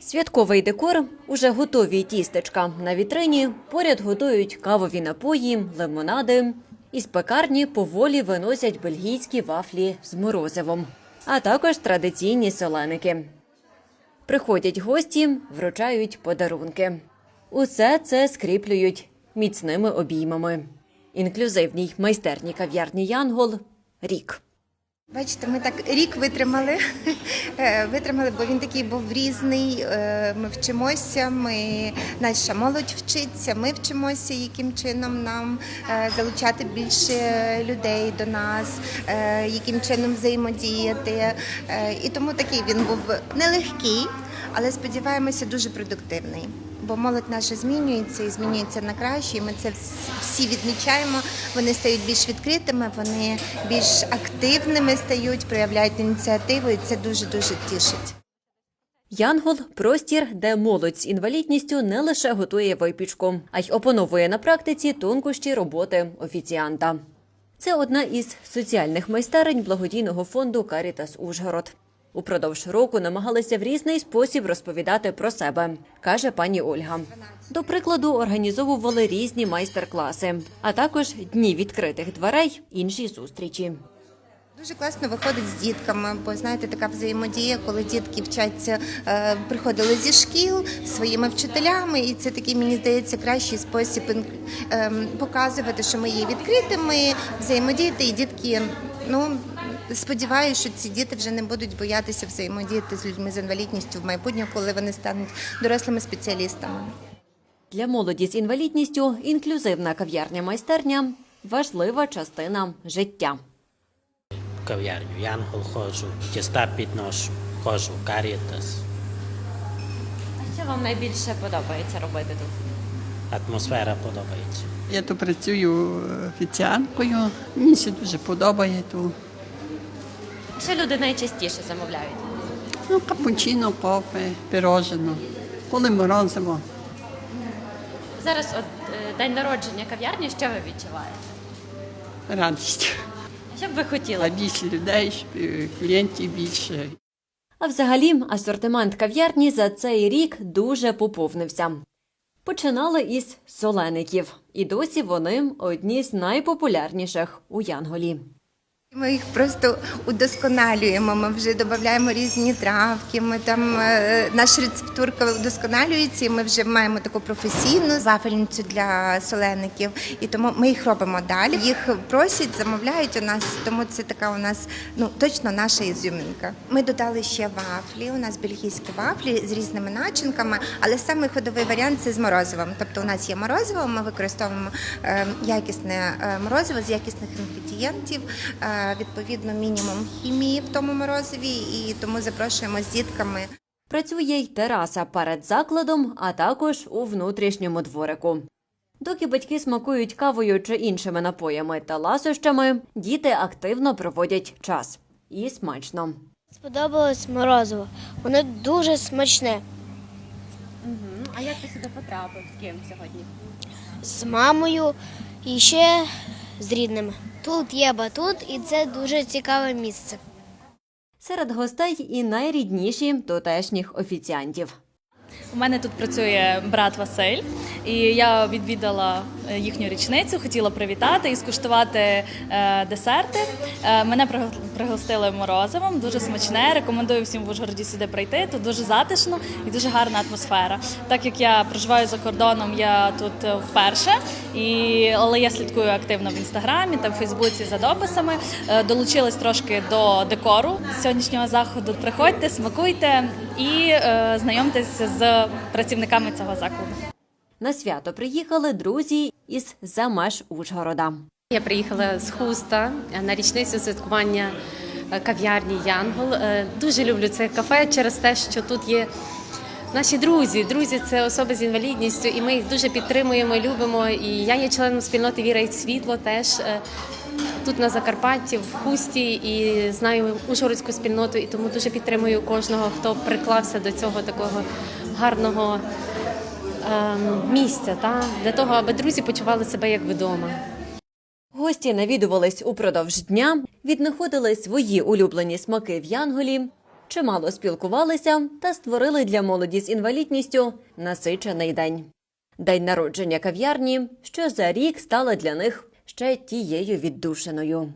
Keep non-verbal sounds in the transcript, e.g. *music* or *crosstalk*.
Святковий декор уже готові тістечка на вітрині. Поряд готують кавові напої, лимонади. Із пекарні поволі виносять бельгійські вафлі з морозивом, а також традиційні соленики. Приходять гості, вручають подарунки. Усе це скріплюють міцними обіймами. Інклюзивній майстерні кав'ярні Янгол рік. Бачите, ми так рік витримали. *laughs* Е, Витримали, бо він такий був різний. Е, Ми вчимося, ми наша молодь вчиться, ми вчимося, яким чином нам е, залучати більше людей до нас, яким чином взаємодіяти. І тому такий він був нелегкий, але сподіваємося, дуже продуктивний. Бо молодь наша змінюється і змінюється на краще. і Ми це всі відмічаємо. Вони стають більш відкритими, вони більш активними стають, проявляють ініціативу, і це дуже дуже тішить. Янгол простір, де молодь з інвалідністю не лише готує випічку, а й опановує на практиці тонкощі роботи офіціанта. Це одна із соціальних майстерень благодійного фонду Карітас Ужгород. Упродовж року намагалися в різний спосіб розповідати про себе, каже пані Ольга. До прикладу, організовували різні майстер-класи, а також дні відкритих дверей, інші зустрічі. Дуже класно виходить з дітками, бо знаєте, така взаємодія, коли дітки вчаться, е, приходили зі шкіл своїми вчителями, і це такий, мені здається, кращий спосіб ем, показувати, що ми є відкритими, взаємодіяти, і дітки, ну. Сподіваюся, що ці діти вже не будуть боятися взаємодіяти з людьми з інвалідністю в майбутньому, коли вони стануть дорослими спеціалістами. Для молоді з інвалідністю інклюзивна кав'ярня-майстерня важлива частина життя. В кав'ярню Янгол ходжу, тіста підношу, ходжу в Карітас. А що вам найбільше подобається робити тут? Атмосфера подобається. Я тут працюю офіціанткою. Мені ще дуже подобає тут. Що люди найчастіше замовляють? Ну, капучино, кофе, пирожено, коли морозиво. Зараз от е, день народження кав'ярні. Що ви відчуваєте? Радість. Що б ви хотіли? більше людей, е, клієнтів більше. А взагалі, асортимент кав'ярні за цей рік дуже поповнився. Починали із солеників, і досі вони одні з найпопулярніших у Янголі. Ми їх просто удосконалюємо. Ми вже додаємо різні травки. Ми там е, наша рецептурка удосконалюється. і Ми вже маємо таку професійну вафельницю для солеників, і тому ми їх робимо далі. Їх просять, замовляють у нас, тому це така у нас ну точно наша ізюмінка. Ми додали ще вафлі. У нас бельгійські вафлі з різними начинками, але саме ходовий варіант це з морозивом. Тобто, у нас є морозиво, ми використовуємо е, якісне е, морозиво з якісних інгредієнтів. Відповідно, мінімум хімії в тому морозиві, і тому запрошуємо з дітками. Працює й тераса перед закладом, а також у внутрішньому дворику. Доки батьки смакують кавою чи іншими напоями та ласощами, діти активно проводять час. І смачно. Сподобалось морозиво. Воно дуже смачне. А як ти сюди потрапив? З ким сьогодні? З мамою і ще з рідними. Тут є батут, і це дуже цікаве місце. Серед гостей і найрідніші тутешніх офіціантів. У мене тут працює брат Василь, і я відвідала їхню річницю, хотіла привітати і скуштувати е, десерти. Е, мене пригостили морозивом, дуже смачне. Рекомендую всім в Ужгороді сюди прийти. Тут дуже затишно і дуже гарна атмосфера. Так як я проживаю за кордоном, я тут е, вперше, і але я слідкую активно в інстаграмі та в Фейсбуці за дописами. Е, Долучилась трошки до декору сьогоднішнього заходу. Приходьте, смакуйте і е, знайомтесь з працівниками цього закладу. На свято приїхали друзі із за Ужгорода. Я приїхала з Хуста на річницю святкування е, кав'ярні Янгол. Е, Дуже люблю це кафе через те, що тут є наші друзі. Друзі це особи з інвалідністю, і ми їх дуже підтримуємо, любимо. І я є членом спільноти Віра і світло теж. е, Тут на Закарпатті, в Хусті, і знаю ужгородську спільноту, і тому дуже підтримую кожного, хто приклався до цього такого гарного місця, та? для того, аби друзі почували себе як вдома. Гості навідувались упродовж дня, віднаходили свої улюблені смаки в Янголі Чимало спілкувалися та створили для молоді з інвалідністю насичений день. День народження кав'ярні, що за рік стала для них ще тією віддушиною.